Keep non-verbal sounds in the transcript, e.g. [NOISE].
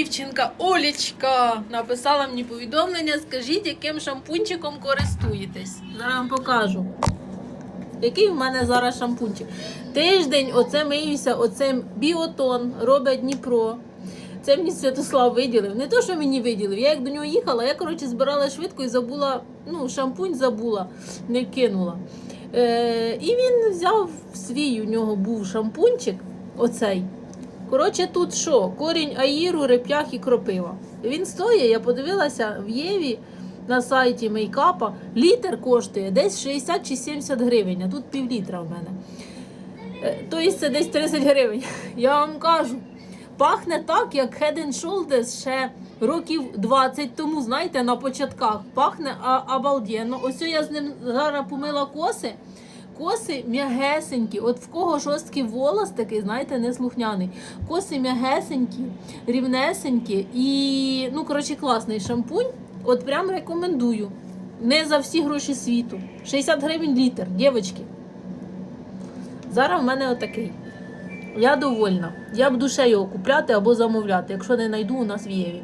дівчинка Олічка написала мені повідомлення. Скажіть, яким шампунчиком користуєтесь. Зараз вам покажу. Який в мене зараз шампунчик? Тиждень оце миюся оцим біотон, робить Дніпро. Це мені Святослав виділив. Не то, що мені виділив. Я як до нього їхала, я коротше збирала швидко і забула, ну, шампунь забула, не кинула. Е, і він взяв свій, у нього був шампунчик, оцей. Коротше, тут що? Корінь аїру, реп'ях і кропива. Він стоїть, я подивилася в Єві на сайті мейкапа. Літр коштує десь 60 чи 70 гривень, а тут півлітра в мене. Тобто це десь 30 гривень. [LAUGHS] Я вам кажу, пахне так, як Head and Shoulders ще років 20 тому, знаєте, на початках. Пахне обалденно. Ось я з ним зараз помила коси. Коси м'ягесенькі, от в кого жорсткий волос такий, знаєте, неслухняний. Коси м'ягесенькі, рівнесенькі і, ну, коротше, класний шампунь. От прям рекомендую. Не за всі гроші світу. 60 гривень літр, дівчатки. Зараз в мене отакий. Я довольна. Я буду ще його купляти або замовляти, якщо не знайду у нас в Єві.